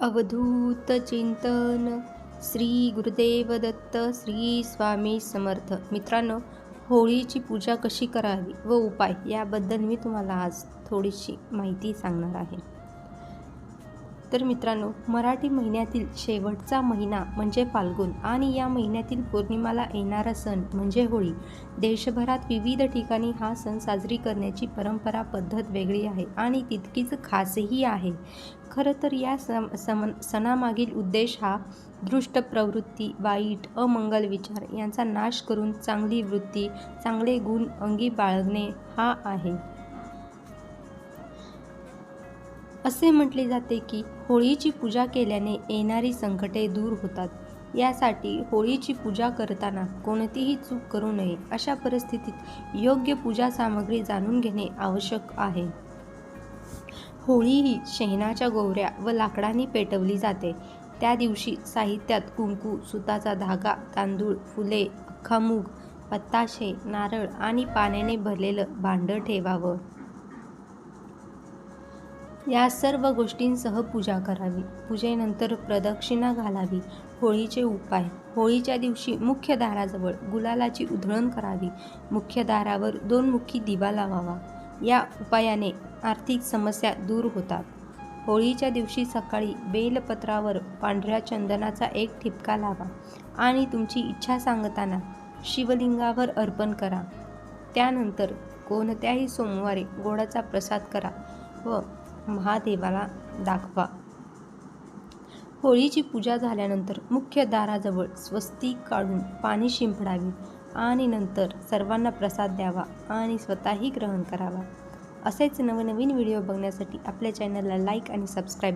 अवधूत चिंतन. श्री गुरुदेव दत्त श्री स्वामी समर्थ. मित्रांनो होळीची पूजा कशी करावी व उपाय याबद्दल मी तुम्हाला आज थोडीशी माहिती सांगणार आहे. तर मित्रांनो मराठी महिन्यातील शेवटचा महिना म्हणजे फाल्गुन आणि या महिन्यातील पौर्णिमाला येणारा सण म्हणजे होळी. देशभरात विविध ठिकाणी हा सण साजरी करण्याची परंपरा पद्धत वेगळी आहे आणि तितकीच खासही आहे. खरं तर या सम सम सणामागील उद्देश हा दृष्ट प्रवृत्ती वाईट अमंगल विचार यांचा नाश करून चांगली वृत्ती चांगले गुण अंगी बाळगणे हा आहे. असे म्हटले जाते की होळीची पूजा केल्याने येणारी संकटे दूर होतात. यासाठी होळीची पूजा करताना कोणतीही चूक करू नये अशा परिस्थितीत योग्य पूजा सामग्री जाणून घेणे आवश्यक आहे. होळी ही शेणाच्या गोवऱ्या व लाकडांनी पेटवली जाते. त्या दिवशी साहित्यात कुंकू सुताचा धागा तांदूळ फुले अख्खा मूग पत्ताशे नारळ आणि पाण्याने भरलेलं भांडं ठेवावं. या सर्व गोष्टींसह पूजा करावी. पूजेनंतर प्रदक्षिणा घालावी. होळीचे उपाय. होळीच्या दिवशी मुख्य दाराजवळ गुलालाची उधळण करावी. मुख्य दारावर दोन मुखी दिवा लावावा. या उपायाने आर्थिक समस्या दूर होतात. होळीच्या दिवशी सकाळी बेलपत्रावर पांढऱ्या चंदनाचा एक ठिपका लावा आणि तुमची इच्छा सांगताना शिवलिंगावर अर्पण करा. त्यानंतर कोणत्याही सोमवारी गोडाचा प्रसाद करा व महादेवाला दाखवा. होळीची पूजा झाल्यानंतर मुख्य दाराजवळ स्वस्तिक काढून पाणी शिंपडावे आणि नंतर सर्वांना प्रसाद द्यावा आणि स्वतःही ग्रहण करावा. असेच नवनवीन व्हिडिओ बघण्यासाठी आपल्या चॅनलला लाईक आणि सबस्क्राईब